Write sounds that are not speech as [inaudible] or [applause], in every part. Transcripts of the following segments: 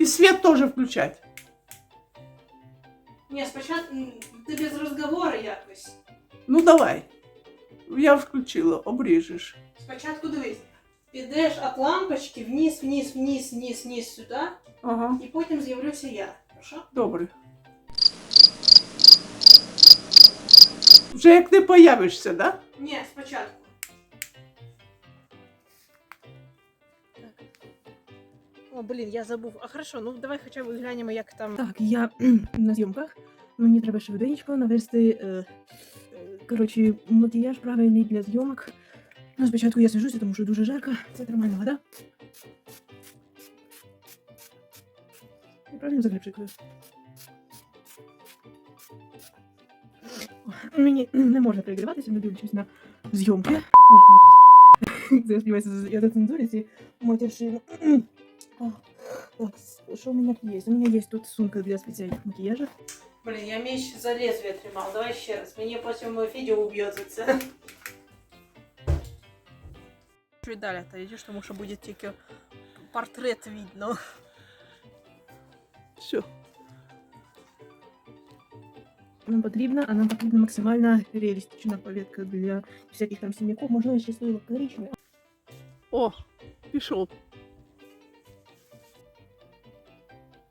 И свет тоже включать. Ні, спочатку м, ти без розговору якось. Ну давай. Я включила, обрежешь. Спочатку дивись. Підеш від лампочки вниз, вниз, вниз, вниз, вниз сюди, Ага, і потім з'явлюся я. Хорошо? добре. Вже як ти появишся, да? Ні, спочатку. О, блін, я забув. А хорошо, ну давай хоча б глянемо, як там. Так, я [clears throat] на зйомках. Мені треба швиденько навести. Е, е, коротше, макіяж правильний для зйомок. Ну, спочатку я свяжуся, тому що дуже жарко. Це термальна вода. Я правильно заглибшикую? Мені не можна перегріватися, не дивлячись на зйомки. Фух, я [laughs] сподіваюся, я зацензурю ці матершину. Ох, Так, с- что у меня тут есть? У меня есть тут сумка для специальных макияжа. Блін, я меч за лезвие тримав. Давай ще раз. Мені потім відео уб'є за це. Чуть далі та йдеш, тому що буде тільки портрет видно. Все. Нам потрібна, а нам потрібна максимально реалістична палетка для всяких там синяков. Можливо, ще стоїло коричневе. О, пішов.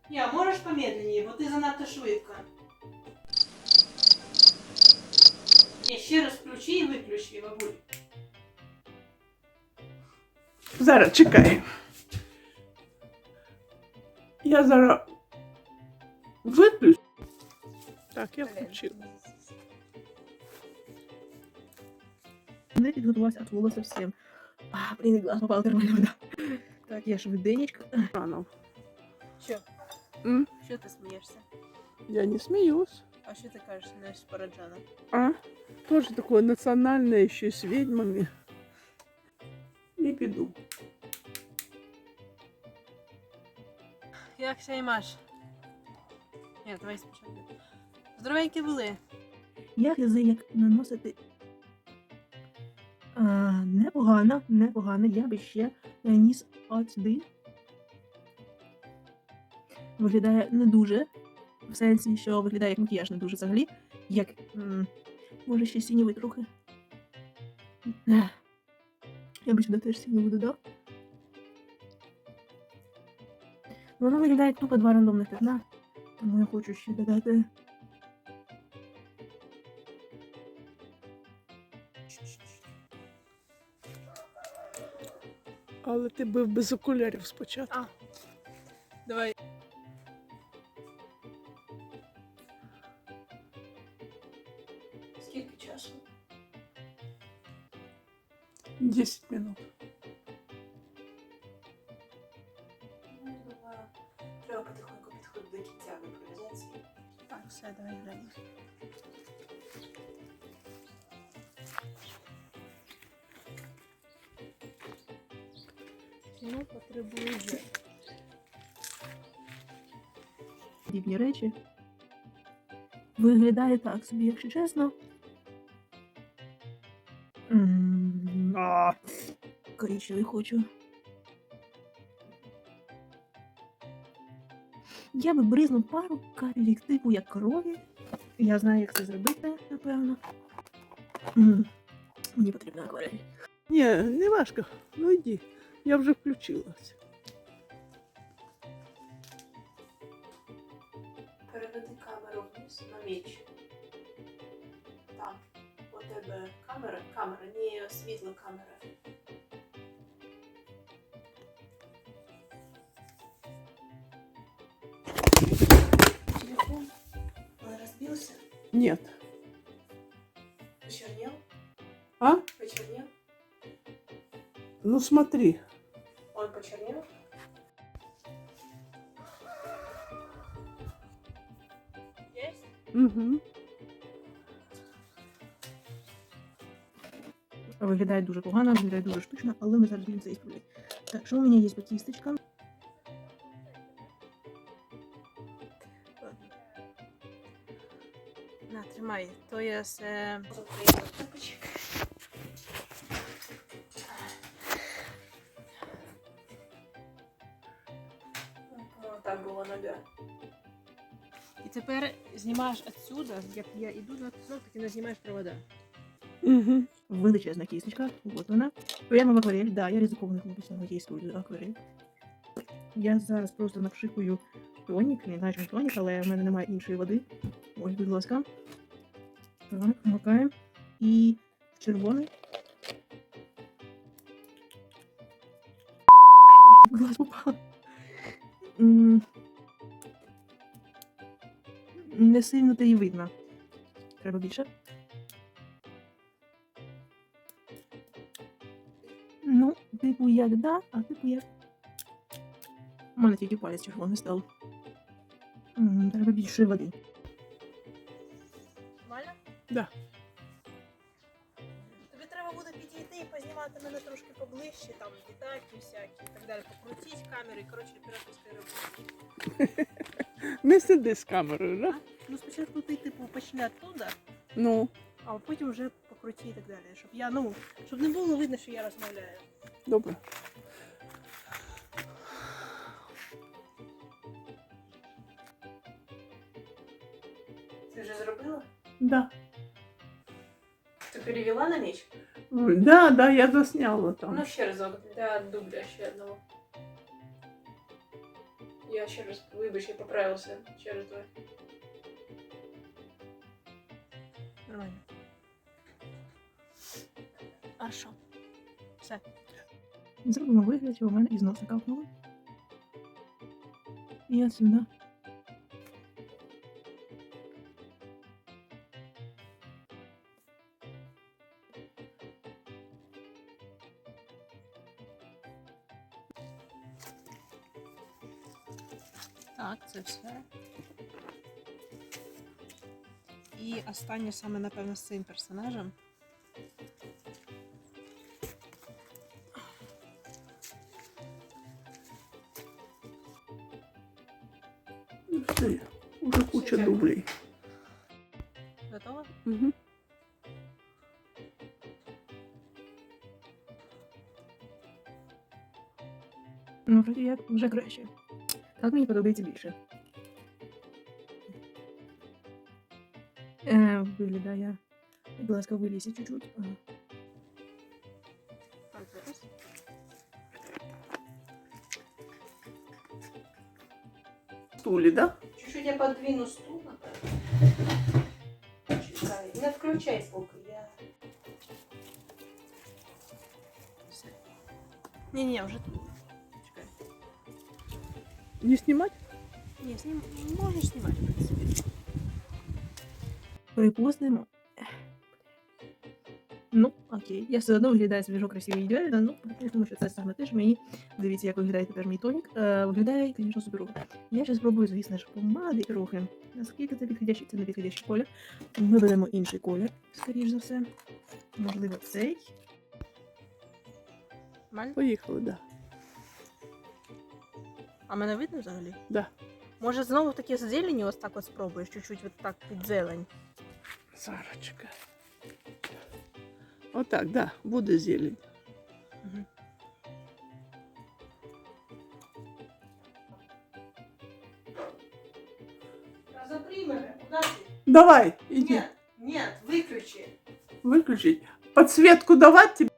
Я, можеш помедленніше, бо ти занадто швидко. Ні, ще раз включи і виключи, бабуль. Зараз чекай. Я зараз виключу. Так, я включила. Не підготувалася від волосся всім. А, блін, глаз попала термальна вода. Так, я швиденечко. Рано. Що? М? Що ти смієшся? Я не смеюсь. А що ти кажеш на Спараджана? А? Тоже такое национальное, еще с ведьмами. И піду. Як сяймаш? Ні, давай спочатку. Здоровенькі були. Як наносити. А, непогано, непогано. Я би ще наніс от сюди. Виглядає не дуже. В сенсі, що виглядає як макіяж не дуже взагалі. Як. м, може ще сінєвий трохи. Я би сюди теж сінєву додав. Воно виглядає тупо два рандомних пятна. Тому я хочу ще додати. Але ти був без окулярів спочатку. А. Давай. Скільки часу? 10 минут. Ну, я думаю, треба потихоньку підходити до кінця випровізації. Так, все, давай глянемо. Чому потребує? подібні речі. Виглядає так собі, якщо чесно. М, а, Коричневий хочу. Я би бризнув пару капель типу як корові. Я знаю, як це зробити, напевно. М, Мені потрібна акварель. Ні, не важко. Ну йди. Я вже включилась. Переведи камеру вниз на меч. Тебе камера, камера, не світла камера. Телефон он разбился, Нет. почернел, А? почернел, Ну смотри. он почернел. Есть? Угу. Виглядає дуже погано, виглядає дуже штучно, але ми зараз будемо це ісправляти. Так, що у мене є по кісточкам? На, тримай. То є з... Е... так була нога. І тепер знімаєш отсюда, як я йду на кусок, так і не знімаєш провода. Угу. Величезна кісточка, от вона. Прямо в акварель, да, я ризикованих написала студію акварель. Я зараз просто напшикую тонік, не знаю, чому тонік, але в мене немає іншої води. Ось, будь ласка. Так, вмикаємо. І червоний. Глаз попала. Не сильно та й видно. Треба більше. Типу як да, а типу як. У мене тільки палець червоний став. Треба більше води. Нормально? Да. Тобі треба буде підійти і познімати мене трошки поближче, там детальки всякі і так далі. Покрутіть камери, і коротше, операторська робота. [laughs] Не сиди з камерою, да? Ну, спочатку ти, типу, почни оттуда, Ну, а потім вже покруті і так далі. Щоб я, ну, щоб не було видно, що я розмовляю. Добре. Ти вже зробила? Да. Ти перевела на ніч? Да, да, я засняла там. Ну ще разок, для дубля ще одного. Я ще раз, вибач, я поправився через твоє. Нормально. А що? Все. Зробимо вигляд, що у мене із носа капнуло. І отсюда. Так, це все. І останнє саме, напевно, з цим персонажем. Ну, Все, уже куча дублей. Готова? Угу. Ну, вроді як вже краще. Так мені подобається більше. Е, виглядає. Будь ласка, вилізь чуть-чуть. Ага. Так, зараз. Стулі, да? Чуть-чуть я подвину стул, напевно. Чекай, не включай поки, я... Все. Ні-ні, вже тут. Чекай. Не знімати? Ні, знім... можеш знімати, в принципі. Припустимо. Ну, окей. Я все одно виглядаю свіжо, красиво і ідеально, ну, тому що це саме теж мені. Дивіться, як виглядає тепер мій тонік. Е, виглядає, звісно, суперово. Я ще спробую, звісно ж, помади трохи. Наскільки це підходящий, це не підходящий колір. Ми беремо інший колір, скоріш за все. Можливо, цей. Поїхали, да. А мене видно взагалі? Да. Може, знову таки з зелені ось так от спробуєш, чуть-чуть от так під зелень. Сарочка. Отак, да, буде зелень. Угу. Давай, иди. Нет, нет, выключи. Выключить. Подсветку давать тебе?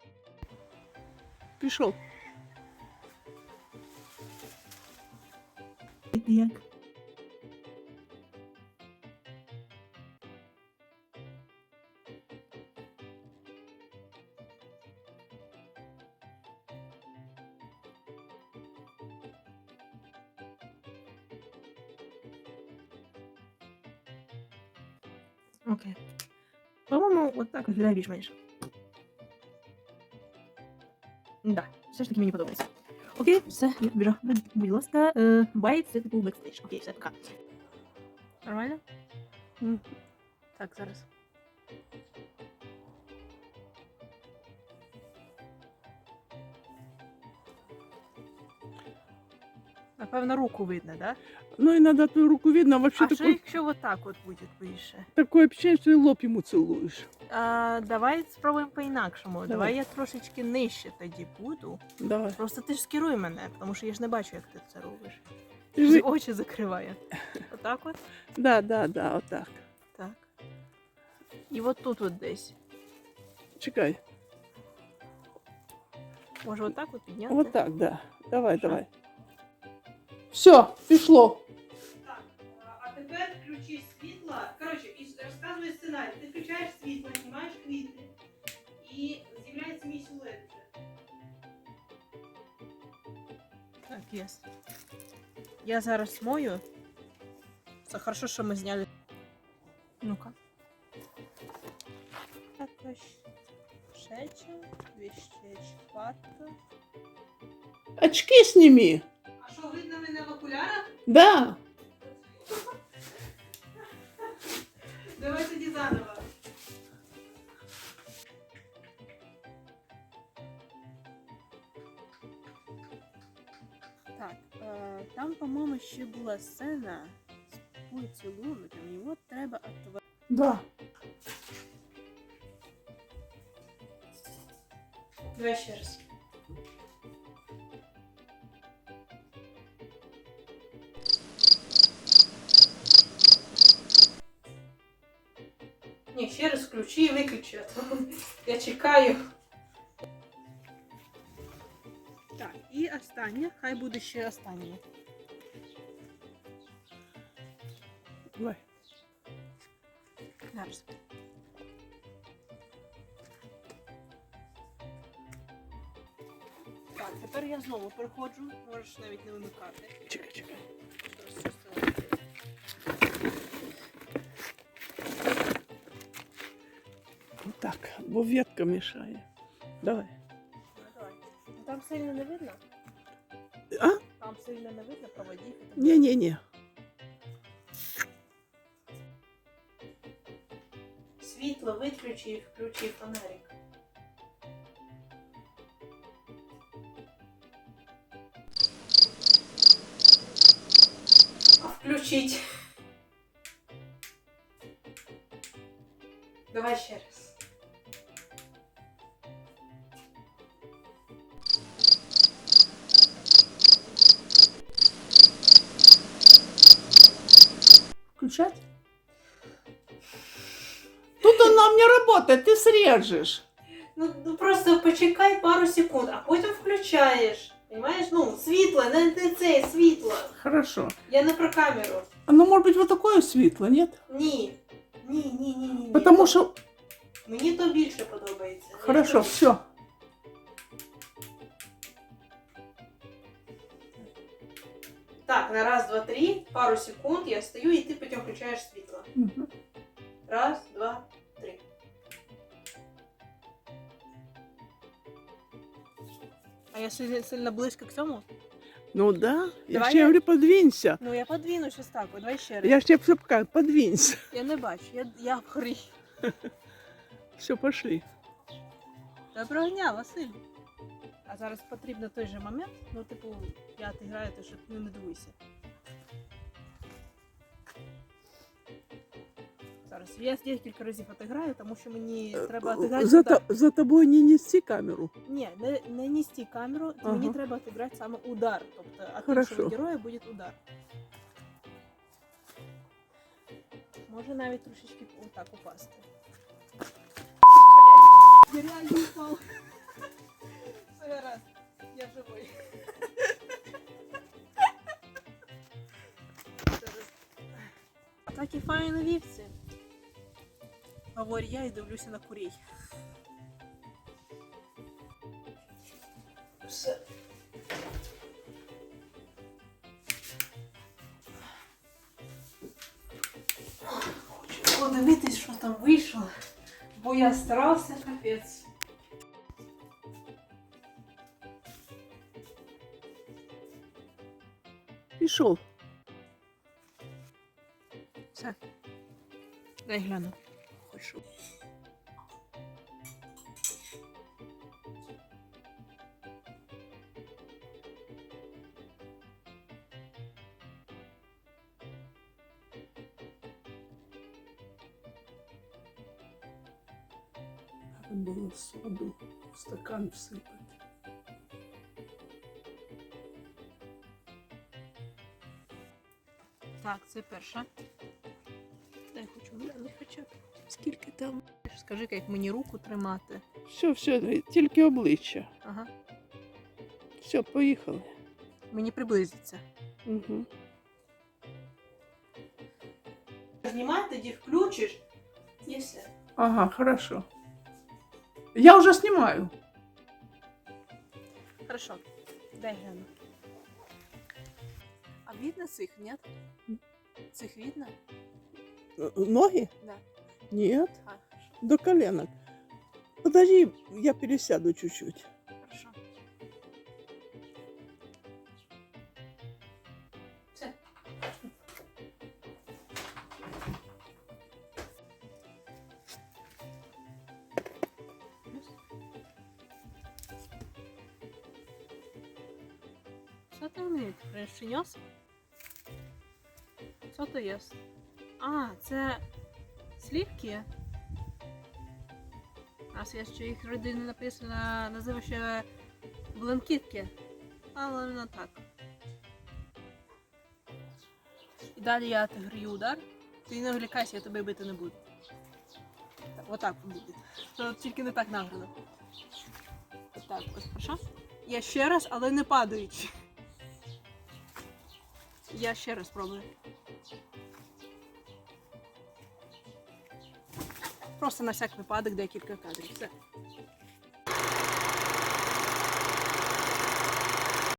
Пішов. Як? виглядає більш-менш. Да, все ж таки мені подобається. Окей, все, я побіжу. Будь ласка, е, байт, це типу бекстейдж. Окей, все, пока. Нормально? Мгм. Так, зараз. Напевно, руку видно, да? Ну, иногда твою руку видно, а вообще а що такое, якщо отак от буде більше? такое ощущение, что ты лоб ему целуешь. А, давай спробуємо по-інакшому. Давай. Давай. я трошечки нижче тоді буду. Давай. Просто ти ж скеруй мене, тому що я ж не бачу, як ти це робиш. Ти Ж очі закриває. [laughs] Отак от. Да, да, да, отак. Так. І от тут от десь. Чекай. Може отак от підняти? Вот так, да. Давай, давай. Все, пішло. Так, а тепер включи світло. Коротше, і розказує сценарій. Ти включаєш світло, знімаєш квіти. І з'являється мій силует. вже. Так, есть. Я зараз смою. Це хорошо, що ми зняли. Ну-ка. Також шеча, віщеч, хватка. Очки сними. А що, видно мене в окулярах? Да. Так, е, там, по-моєму, ще була сцена з поцілунком. Його треба отвести. Да. Давай ще раз. Ні, ще раз включи і виключи. Я чекаю. І останнє, хай буде ще останнє. Давай. Зараз. Так, тепер я знову переходжу, можеш навіть не вимикати. Чекай, чекай. Вот так. Бо ветка мешає. Давай. Ну. Ну, Там сильно не видно? А? Там сильно не видно, проводів. Не-не-не. Світло виключи і включи фонарик. А включить. Давай ще раз. Включать? Тут она не работает, ты срежешь. Ну, ну просто почекай пару секунд, а потім включаєш. Понимаєш? Ну, світло, не, не це світло. Хорошо. Я не про камеру. Оно может быть вот такое светло, нет? Ні. Ні, ні, ні, ні. ні. Потому что... Мені то більше подобається. Хорошо, все. Так, на раз, два, три, пару секунд я стою, і ти потім включаєш світло. Раз, два, три. А я сильно, сильно близько к цьому? Ну да. Я Давай ж тебе я- говорю, подвинься. Ну я подвину щось так, от, давай ще раз. Я ж тебе все пока, подвинься. Я не бачу, я, я в хрі. [laughs] Все, пошли. Доброго дня, Василь. А зараз потрібно той же момент, ну, типу, я граю, то щоб ну, не дивуйся. Зараз я декілька разів отиграю, тому що мені треба отиграти. За, удар. то- за тобой не нести камеру. Ні, не, не нести камеру, Ага. мені треба отиграти саме удар. Тобто от Хорошо. іншого героя буде удар. Може навіть трошечки отак упасти. Блять, я реально упав. [laughs] Все гаразд, я живий. [laughs] Такі файні вівці. Говорю я і дивлюся на курей. Все. Хочу подивитись, що там вийшло, бо я старався капець. Пішов. Дай гляну. Пішов. Надо было соду в стакан всыпать. Так, це перша. Скільки там? Скажи, як мені руку тримати. Все, все, тільки обличчя. Ага. Все, поїхали. Мені приблизиться. Угу. Знімай, тоді включиш і все. Ага, хорошо. Я уже снимаю. Хорошо. Дай гляну. А видно цих, нет? Цих видно? Ноги? Да. Нет, А, до коленок. Подожди, я пересяду чуть-чуть. Хорошо. Все. Co to mi przyniósł? Co to jest? А, це слівки. Нас є ще їх родина написана, називає ще бланкітки. Але не так. І далі я граю удар. Ти не влікайся, я тебе бити не буду. Так, Отак буде. Тільки не так награно. Отак, ось хорошо? Я ще раз, але не падаючи. Я ще раз пробую. Просто на всяк випадок декілька кадрів. Все.